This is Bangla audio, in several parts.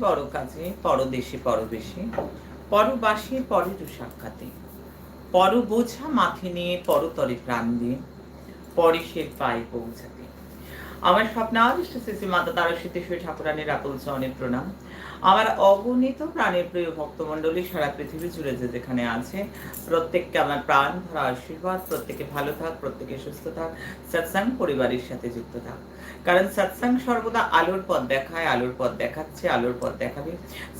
বড় কাজে, পরদেশে পরবেশে, পরবাসী পরের সাক্ষাতে পর বোঝা মাথে নিয়ে পরতরে প্রাণ দিয়ে, পরে সে পায়ে পৌঁছাতে। আমার স্বপ্নাদিষ্ট শ্রী মাতা তারা সিদ্ধেশ্বরী ঠাকুরানের আকুল চরণে প্রণাম। আমার অগণিত প্রাণের প্রিয় ভক্তমণ্ডলী, সারা পৃথিবী জুড়ে যে যেখানে আছে, প্রত্যেককে আমার প্রাণ, ভরা আশীর্বাদ, প্রত্যেকে ভালো থাক, প্রত্যেকে সুস্থ থাক, সৎসাং পরিবারের সাথে যুক্ত থাক। কারণ সৎসাং সর্বদা আলোর পথ দেখায়, আলোর পথ দেখাচ্ছে, আলোর পথ দেখাবে।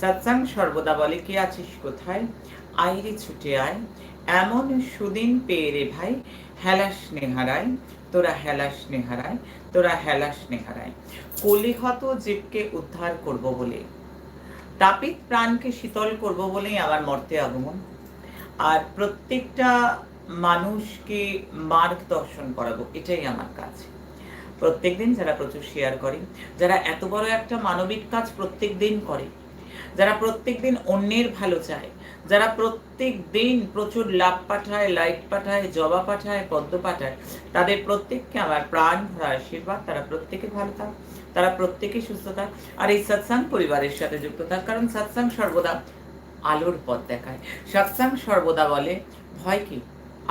সৎসাং সর্বদা বলে কে আছিস কোথায়? আইরে ছুটে আয়, এমন সুদিন পেয়ে রে ভাই, হেলাস নেহারায়। তোরা হেলাস নেহারায়, তোরা হেলাস নেহারায়। কলিহত জীবকে উদ্ধার করব বলে, তাপিত প্রাণকে শীতল করব বলেই আমার মর্তে আগমন। আর প্রত্যেকটা মানুষকে মার্গদর্শন করাবো, এটাই আমার কাজ। প্রত্যেকদিন যারা প্রচুর শেয়ার করে, যারা এত বড় একটা মানবিক কাজ প্রত্যেক দিন করে যারা প্রত্যেক দিন অন্যের ভালো চায়, যারা প্রত্যেক দিন প্রচুর লাভ পাঠায়, লাইক পাঠায়, জবা পাঠায়, পদ্ম পাঠায়, তাদের প্রত্যেককে আমার প্রাণ ভরা আশীর্বাদ, তারা প্রত্যেকে ভালো থাক, তারা প্রত্যেকে সুস্থ থাক। আর এই সৎসাং পরিবারের সাথে যুক্ত থাক, কারণ সৎসাং সর্বদা আলোর পথ দেখায়। সৎসাং সর্বদা বলে ভয় কি?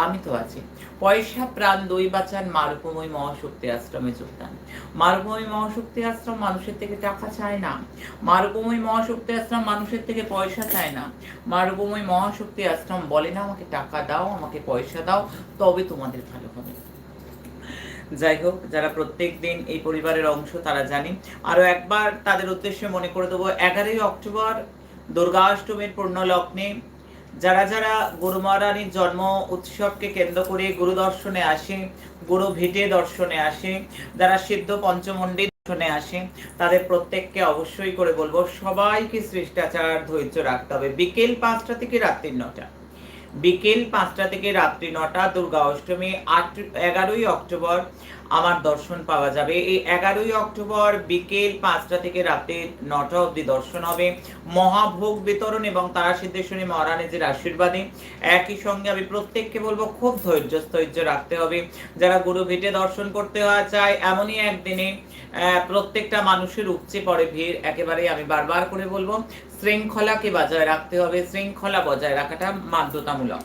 আমি তো আছি। পয়সা, প্রাণ, দই বাঁচান মারুপময় মহাশক্তি আশ্রমে যোগদান। মারুপময় মহাশক্তি আশ্রম মানুষের থেকে টাকা চায় না। মারুপময় মহাশক্তি আশ্রম মানুষের থেকে পয়সা চায় না। মারুপময় মহাশক্তি আশ্রম বলে না, আমাকে টাকা দাও, আমাকে পয়সা দাও, তবে তোমাদের ভালো হবে। যাই হোক, যারা প্রত্যেক দিন এই পরিবারের অংশ, তারা জানে। আরও একবার তাদের উদ্দেশ্যে মনে করে দেবো, এগারোই অক্টোবর দুর্গাষ্টমীর পূর্ণ লগ্নে যারা যারা গুরু মহারানীর জন্ম উৎসবকে কেন্দ্র করে গুরু দর্শনে আসে, গুরু ভিটে দর্শনে আসে, যারা সিদ্ধ পঞ্চমন্ডি দর্শনে আসে, তাদের প্রত্যেককে অবশ্যই করে বলব সবাইকে শিষ্টাচার ধৈর্য রাখতে হবে। বিকেল পাঁচটা থেকে রাত্রি নটা বিকেল পাঁচটা থেকে রাত্রি নটা, দুর্গা অষ্টমী, আট, এগারোই অক্টোবর আমার দর্শন পাওয়া যাবে। এই এগারোই অক্টোবর বিকেল পাঁচটা থেকে রাতে নটা অবধি দর্শন হবে। মহাভোগ বিতরণ এবং তারা সিদ্ধেশ্বরী মহারানীজির আশীর্বাদে। একই সঙ্গে আমি প্রত্যেককে বলব, খুব ধৈর্য স্থৈর্য রাখতে হবে। যারা গুরু ভিটে দর্শন করতে চায়, এমনই একদিনে প্রত্যেকটা মানুষের উপচে পড়ে ভিড়। একেবারেই আমি বারবার করে বলব শৃঙ্খলাকে বজায় রাখতে হবে, শৃঙ্খলা বজায় রাখাটা বাধ্যতামূলক।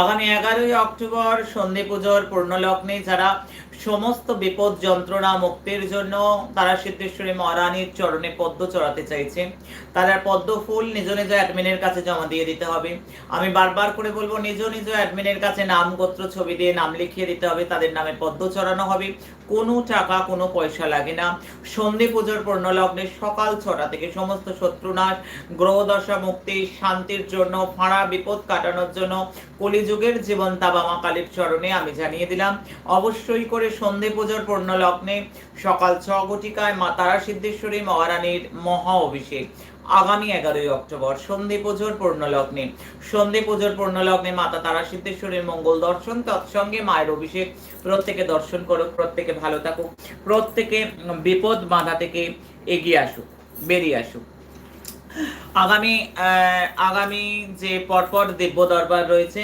আগামী এগারোই অক্টোবর সন্ধে পুজোর পূর্ণলগ্নে যারা সমস্ত বিপদ যন্ত্রণা মুক্তির জন্য তারা সিদ্ধেশ্বরী মহারানীর চরণে পদ্ম চড়াতে চাইছে। তারা পদ্ম ফুল নিজ নিজ অ্যাডমিনের কাছে জমা দিয়ে দিতে হবে। আমি বারবার করে বলব, নিজ নিজ অ্যাডমিনের কাছে নাম গোত্র ছবি দিয়ে নাম লিখিয়ে দিতে হবে, তাদের নামে পদ্ম চড়ানো হবে। কোনো টাকা, কোনো পয়সা লাগে না। সন্ধে পুজোর পূর্ণলগ্নে সকাল ছটা থেকে সমস্ত শত্রুনাশ গ্রহদশা মুক্তি, শান্তির জন্য, ফাঁড়া বিপদ কাটানোর জন্য, কলিযুগের জীবন তাবামা কালীর চরণে আমি জানিয়ে দিলাম। অবশ্যই করে সন্ধে পুজোর পূর্ণলগ্নে সকাল ছ মা তারা সিদ্ধেশ্বরী মহারানীর মহা অভিষেক। আগামী এগারোই অক্টোবর সন্ধে পুজোর পূর্ণলগ্নে। সন্ধে পুজোর পূর্ণলগ্নে মাতা তারা সিদ্ধেশ্বরীর মঙ্গল দর্শন, তৎসঙ্গে মায়ের অভিষেক। প্রত্যেকে দর্শন করুক, প্রত্যেকে ভালো থাকুক, প্রত্যেকে বিপদ বাধা থেকে এগিয়ে আসুক, বেরিয়ে আসুক। আগামী আগামী যে পরপর দিব্য দরবার রয়েছে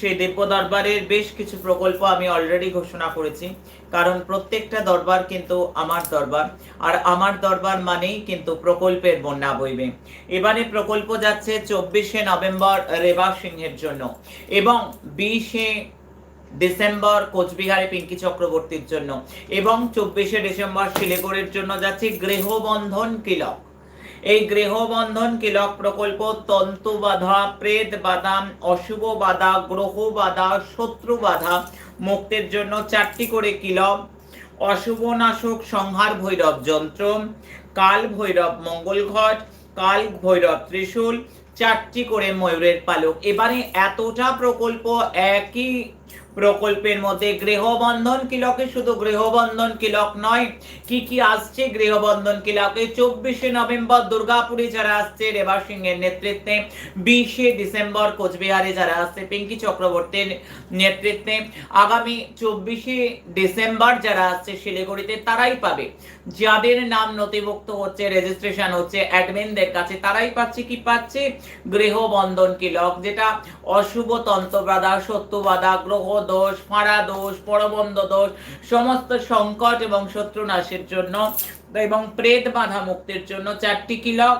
সেই দিব্য দরবারের বেশ কিছু প্রকল্প আমি অলরেডি ঘোষণা করেছি। কারণ প্রত্যেকটা দরবার কিন্তু আমার দরবার, আর আমার দরবার মানেই কিন্তু প্রকল্পের বন্যা বইবে। এবারে প্রকল্প যাচ্ছে চব্বিশে নভেম্বর রেবা সিংহের জন্য এবং বিশে ডিসেম্বর কোচবিহারে পিঙ্কি চক্রবর্তীর জন্য এবং চব্বিশে ডিসেম্বর শিলিগুড়ির জন্য যাচ্ছে গৃহবন্ধন কিলক এই গৃহবন্ধন কিলক প্রকল্প তন্তু বাধা, প্রেত বাধা, অশুভ বাধা, গ্রহ বাধা, শত্রু বাধা, মুক্তির জন্য চারটি করে কিলক অশুভ নাশক সংহার ভৈরব যন্ত্র, কাল ভৈরব মঙ্গল ঘট, কাল ভৈরব ত্রিশূল, চারটি করে ময়ূরের পালক। এবারে এতটা প্রকল্প একই প্রকল্পের মধ্যে গৃহবন্ধন কিলকে শুধু গৃহবন্ধন কিলক নয়, কি কি আসছে? গৃহবন্ধন কিলকে চব্বিশে নভেম্বর দুর্গাপুরে যারা আসছে, রেবা সিং এর নেতৃত্বে। বিশে ডিসেম্বর কোচবিহারে যারা আসছে, পিঙ্কি চক্রবর্তীর নেতৃত্বে। আগামী চব্বিশে ডিসেম্বর যারা আসছে, শিলিগুড়িতে তারাই পাবে। যাদের নাম নথিভুক্ত হচ্ছে রেজিস্ট্রেশন হচ্ছে অ্যাডমিনদের কাছে তারাই পাচ্ছে, কি পাচ্ছে? গৃহবন্ধন কিলক, যেটা অশুভ তন্ত্রবাদা, সত্যবাদা গ্রহ দোষ ফাঁড়া দোষ, পরবন্ধ দোষ, সমস্ত সংকট এবং শত্রু নাশের জন্য এবং প্রেত বাধা মুক্তির জন্য চারটি কিলক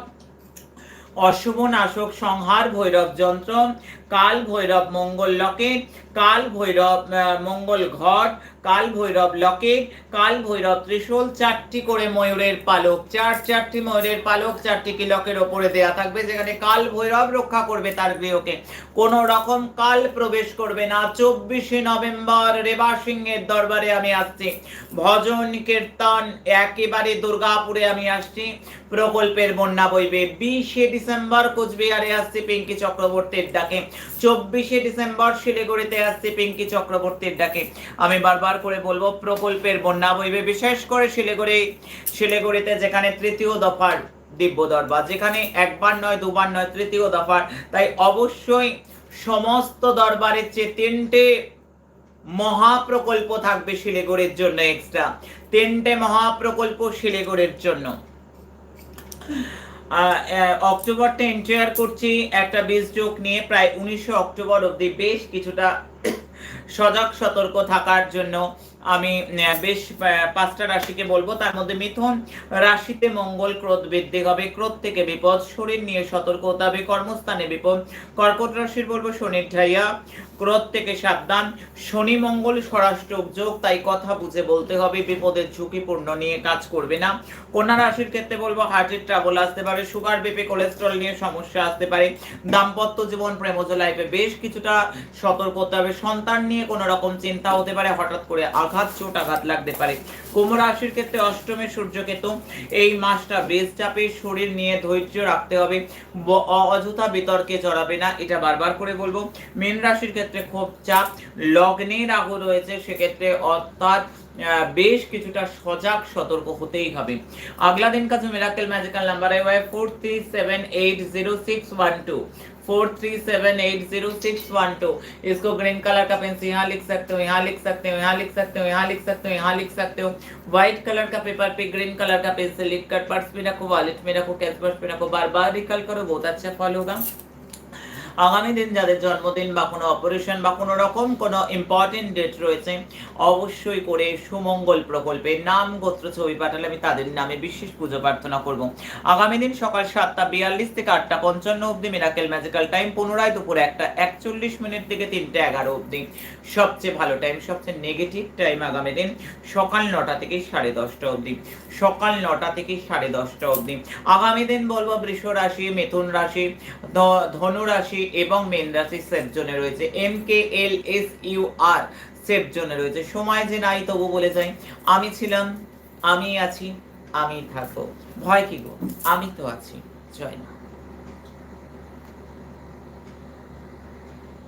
অশুভ নাশক সংহার ভৈরব যন্ত্র, কাল ভৈরব মঙ্গল লকেট কাল ভৈরব মঙ্গল ঘট কাল ভৈরব লকেট কাল ভৈরব ত্রিশূল, চারটি করে ময়ূরের পালক। চার, চারটি ময়ূরের পালক চারটি কিলকের ওপরে দেয়া থাকবে, যেখানে কাল ভৈরব রক্ষা করবে তার গৃহকে। কোন রকম কাল প্রবেশ করবে না। চব্বিশে নভেম্বর রেবা সিংহের দরবারে আমি আসছি। ভজন, কীর্তন, একেবারে দুর্গাপুরে আমি আসছি। প্রকল্পের বন্যা বইবে। বিশে ডিসেম্বর কোচবিহারে আসছে পিঙ্কি চক্রবর্তীর ডাকে। চব্বিশে ডিসেম্বর শিলিগুড়িতে আসছে পিঙ্কি চক্রবর্তীর ডাকে। আমি বারবার করে বলব, প্রকল্পের বন্যা বইবে। বিশেষ করে শিলিগুড়ি, শিলিগুড়িতে যেখানে তৃতীয় দফার দিব্য দরবার যেখানে একবার নয়, দুবার নয়, তৃতীয় দফার, তাই অবশ্যই সমস্ত দরবারের চেয়ে তিনটে মহাপ্রকল্প থাকবে শিলিগুড়ির জন্য এক্সট্রা তিনটে মহাপ্রকল্প শিলিগুড়ির জন্য। অক্টোবরটা এন্টার করছি, একটা বীজ যোগ নিয়ে প্রায় উনিশে অক্টোবর অবধি বেশ কিছুটা সজাগ সতর্ক থাকার জন্য আমি বেশ পাঁচটা রাশিকে বলব। তার মধ্যে মিথুন রাশিতে মঙ্গল, ক্রোধ বৃদ্ধি হবে। ক্রোধ থেকে বিপদ, শরীর নিয়ে সতর্ক হতে হবে। কর্মস্থানে বিপদ, কর্কট রাশির বলব শনির ঢাইয়া। ক্রোধ থেকে সাবধান, শনি মঙ্গল স্বরাষ্ট্র যোগ, তাই কথা বুঝে বলতে হবে। বিপদের ঝুঁকিপূর্ণ নিয়ে কাজ করবে না। কন্যা রাশির ক্ষেত্রে বলব হার্টের ট্রাবল আসতে পারে সুগার বেপে কোলেস্ট্রল নিয়ে সমস্যা আসতে পারে। দাম্পত্য জীবন, প্রেমজ লাইফে বেশ কিছুটা সতর্ক হতে হবে। সন্তান নিয়ে কোনো রকম চিন্তা হতে পারে, হঠাৎ করে আঘাত আঘাত, চোট আঘাত লাগতে পারে। কুম্ভ রাশির ক্ষেত্রে অষ্টমে সূর্যকেতু। এই মাসটা বেশ চাপে শরীর নিয়ে ধৈর্য রাখতে হবে। অযথা বিতর্কে জড়াবে না, এটা বারবার করে বলব। মীন রাশির ক্ষেত্রে খুব চাপ। লগ্নে রাহু রয়েছে, সেক্ষেত্রে অর্থাৎ বেশ কিছুটা সজাগ সতর্ক হতেই হবে। আগলা দিন কাছে miracle magical number A Y four three seven eight zero six one two four three seven eight zero six one two. इसको ग्रीन कलर का पेंसिल यहाँ लिख सकते हो, यहाँ लिख सकते हो, यहाँ लिख सकते हो, यहाँ लिख सकते हो, यहाँ लिख सकते हो। व्हाइट कलर का पेपर पे ग्रीन कलर का पेंसिल लिख कर पर्स में रखो वॉलेट में रखो कैश पर्स में रखो, बार बार रिकल करो, बहुत अच्छा फॉल होगा। আগামী দিন যাদের জন্মদিন বা কোনো অপারেশন বা কোনো রকম কোনো ইম্পর্টেন্ট ডেট রয়েছে, অবশ্যই করে সুমঙ্গল প্রকল্পে নাম গোত্র ছবি পাঠালে আমি তাদের নামে বিশেষ পুজো প্রার্থনা করব। আগামী দিন সকাল সাতটা বিয়াল্লিশ থেকে আটটা পঞ্চান্ন অবধি মিরাকেল ম্যাজিক্যাল টাইম পুনরায় দুপুরে একটা একচল্লিশ মিনিট থেকে তিনটে এগারো অবধি। সবচেয়ে ভালো টাইম সবচেয়ে নেগেটিভ টাইম আগামী দিন সকাল নটা থেকে সাড়ে দশটা অবধি। সকাল নটা থেকে সাড়ে দশটা অবধি। আগামী দিন বলব বৃষ রাশি, মিথুন রাশি ধনু রাশি এবং মেন রাশি সেফ জোনে রয়েছে। M K L S U R safe জোনে রয়েছে। সময় যে নাই, তবু বলে যাই, আমি ছিলাম, আমি আছি, আমি থাকব। ভয় কি গো? আমি তো আছি, জয় না